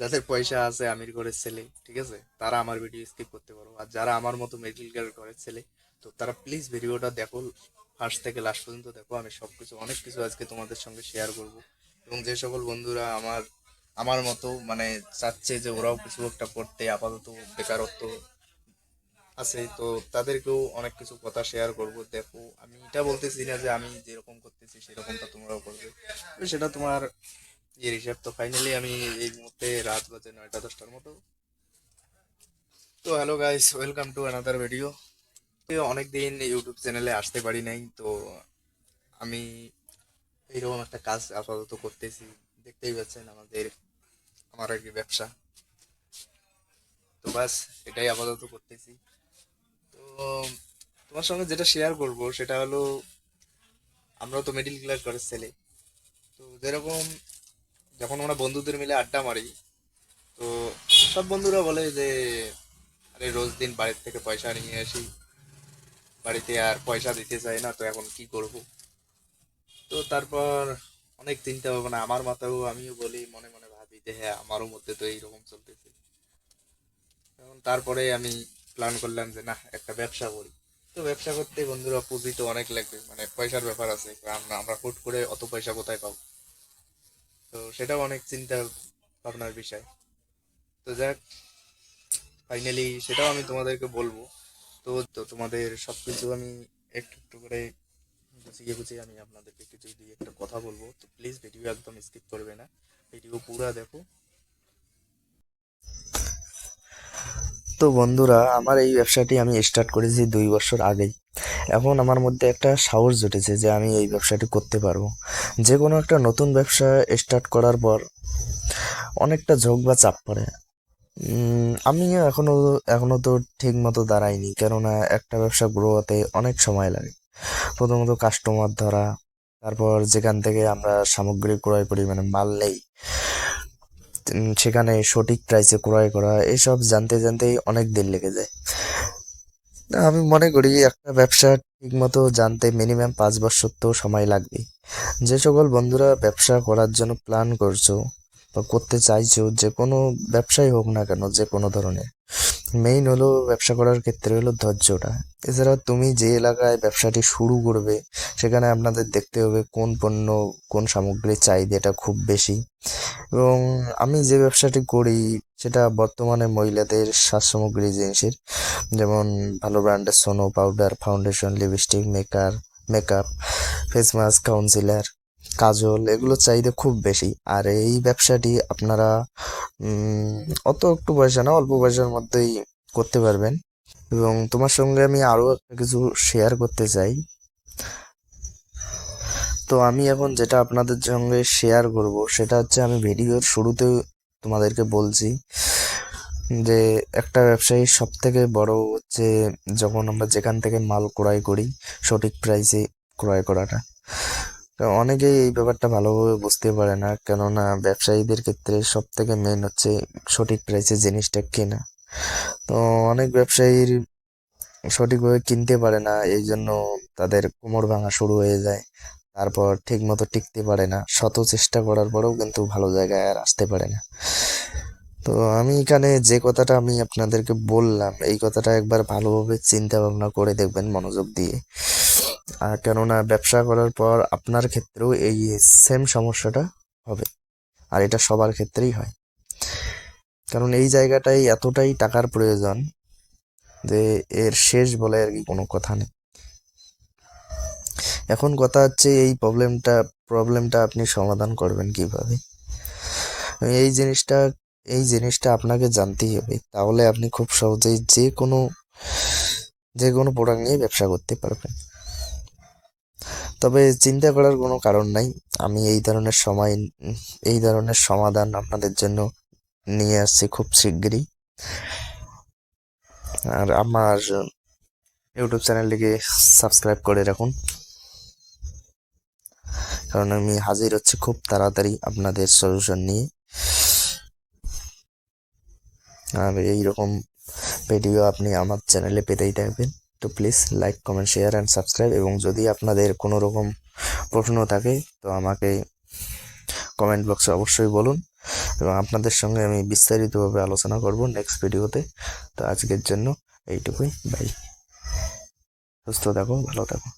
যাদের পয়সা আছে আমির ঘরের ছেলে, ঠিক আছে? তারা আমার ভিডিও স্কিপ করতে পারো। আর যারা আমার মতো মিডল ঘরের ছেলে, তো তারা প্লিজ ভিডিওটা দেখো ফার্স্ট থেকে লাস্ট পর্যন্ত দেখো। আমি সবকিছু, অনেক কিছু আজকে তোমাদের সঙ্গে শেয়ার করব। এবং যে সকল বন্ধুরা আমার আমার মতো মানে চাচ্ছে যে ওরাও কিছু একটা করতে, আপাতত বেকারত্ব আছে, তো তাদেরকেও অনেক কিছু কথা শেয়ার করব। দেখো, আমি এটা বলতেছি না যে আমি যেরকম করতেছি সেরকমটা তোমরাও করবে। সেটা তোমার ইয়ের হিসাব তো ফাইনালি আমি এই মুহূর্তে রাত বাজে নয়টা দশটার মতো। তো hello guys welcome to another video অনেকদিন ইউটিউব চ্যানেলে আসতে পারি নাই, তো আমি এইরকম একটা কাজ আপাতত করতেছি। দেখতেই পাচ্ছেন আমাদের, আমার আর কি ব্যবসা। তো বাস এটাই আপাতত করতেছি। তো তোমার সঙ্গে যেটা শেয়ার করব, সেটা হলো আমরাও তো মিডিল ক্লাস ঘরের ছেলে। তো যেরকম যখন আমরা বন্ধুদের মিলে আড্ডা মারি, তো সব বন্ধুরা বলে যে, আরে রোজ দিন বাড়ির থেকে পয়সা নিয়ে আসি। বাড়িতে আর পয়সা দিতে চাই না, তো এখন কি করব? তো তারপর অনেক চিন্তা ভাবনা, আমার মাথাও আমিও বলি, মনে মনে ভাবি যে হ্যাঁ আমারও মধ্যে তো এইরকম চলতেছে। এখন তারপরে আমি প্ল্যান করলাম যে, না, একটা ব্যবসা করি। তো ব্যবসা করতে বন্ধুরা পুঁজি তো অনেক লাগবে মানে পয়সার ব্যাপার আছে। আমরা আমরা হুট করে অত পয়সা কোথায় পাবো? তো সেটাও অনেক চিন্তা ভাবনার বিষয়। তো যাক ফাইনালি সেটাও আমি তোমাদেরকে বলব। তো তো তোমাদের সবকিছু আমি একটু একটু করে গুছিয়ে গুছিয়ে আমি আপনাদেরকে কিছু দিয়ে একটা কথা বলব। তো প্লিজ ভিডিও একদম স্কিপ করবে না। ভিডিও পুরা দেখো। তো বন্ধুরা, আমার এই ব্যবসাটি আমি স্টার্ট করেছি দুই বছর আগেই। এখন আমার মধ্যে একটা সাহস জুটেছে যে আমি এই ব্যবসাটি করতে পারব। যে কোনো একটা নতুন ব্যবসা স্টার্ট করার পর অনেকটা ঝোঁক বা চাপ পড়ে। উম, আমি এখনও এখনও তো ঠিক মতো দাঁড়াইনি কেননা একটা ব্যবসা গ্রো হতে অনেক সময় লাগে। প্রথমত কাস্টমার ধরা তারপর যেখান থেকে আমরা সামগ্রী ক্রয় করি মানে মাল নেই সেখানে সঠিক প্রাইসে ক্রয় করা এসব জানতে জানতেই অনেক দিন লেগে যায়। আমি মনে করি একটা ব্যবসা ঠিকমতো জানতে মিনিমাম পাঁচ বছর তো সময় লাগবে যে সকল বন্ধুরা ব্যবসা করার জন্য প্ল্যান করছ বা করতে চাইছো, যে কোনো ব্যবসাই হোক না কেন, যে কোনো ধরনের। মেইন হলো ব্যবসা করার ক্ষেত্রে হলো ধৈর্যটা। এছাড়া তুমি যে এলাকায় ব্যবসাটি শুরু করবে, সেখানে আপনাদের দেখতে হবে কোন পণ্য, কোন সামগ্রীর চাহিদাটা খুব বেশি। এবং আমি যে ব্যবসাটি করি, সেটা বর্তমানে মহিলাদের সাজ সামগ্রী জিনিসের, যেমন ভালো ব্র্যান্ডের সোনো powder, foundation, lipstick maker makeup face mask concealer kajal, এগুলোর চাহিদা খুব বেশি। আর এই ব্যবসাটি আপনারা অত একটু পয়সা না, অল্প পয়সার মধ্যেই করতে পারবেন। এবং তোমার সঙ্গে আমি আরও কিছু শেয়ার করতে চাই। তো আমি এখন যেটা আপনাদের সঙ্গে শেয়ার করব, সেটা হচ্ছে আমি ভিডিওর শুরুতে তোমাদেরকে বলছি যে, একটা ব্যবসায়ীর সব থেকে বড় হচ্ছে যখন আমরা যেখান থেকে মাল ক্রয় করি, সঠিক প্রাইসে ক্রয় করাটা। তো অনেকেই এই ব্যাপারটা ভালোভাবে বুঝতে পারে না। কেননা ব্যবসায়ীদের ক্ষেত্রে সব থেকে মেন হচ্ছে সঠিক প্রাইসে জিনিসটা কেনা। তো অনেক ব্যবসায়ীর সঠিকভাবে কিনতে পারে না এই জন্য তাদের কোমর ভাঙা শুরু হয়ে যায়। তারপর ঠিক মতো টিকতে পারে না। শত চেষ্টা করার পরেও কিন্তু ভালো জায়গায় আর আসতে পারে না। তো আমি এখানে যে কথাটা আমি আপনাদেরকে বললাম, এই কথাটা একবার ভালোভাবে চিন্তা ভাবনা করে দেখবেন মনোযোগ দিয়ে। কেননা ব্যবসা করার পর আপনার ক্ষেত্রেও এই সেম সমস্যাটা হবে। আর এটা সবার ক্ষেত্রেই হয়। কারণ এই জায়গাটাই এতটাই টাকার প্রয়োজন যে এর শেষ বলে আর কি কোনো কথা নেই। এখন কথা হচ্ছে এই প্রবলেমটা প্রবলেমটা আপনি সমাধান করবেন কীভাবে? এই জিনিসটা এই জিনিসটা আপনাকে জানতেই হবে। তাহলে আপনি খুব সহজেই যে কোনো যে কোনো প্রোডাক্ট নিয়ে ব্যবসা করতে পারবেন। তবে চিন্তা করার কোনো কারণ নাই। আমি এই ধরনের সময়, এই ধরনের সমাধান আপনাদের জন্য নিয়ে আসছি খুব শিগগিরই। আর আমার ইউটিউব চ্যানেলটিকে সাবস্ক্রাইব করে রাখুন। কারণ আমি হাজির হচ্ছে খুব তাড়াতাড়ি আপনাদের সলিউশন নিয়ে। আর এইরকম ভিডিও আপনি আমার চ্যানেলে পেতেই থাকবেন। একটু please like comment share and subscribe এবং যদি আপনাদের কোনো রকম প্রশ্ন থাকে, তো আমাকে কমেন্ট বক্সে অবশ্যই বলুন এবং আপনাদের সঙ্গে আমি বিস্তারিতভাবে আলোচনা করব নেক্সট ভিডিওতে তো আজকের জন্য এইটুকুই বাই সুস্থ থাকো ভালো থাকো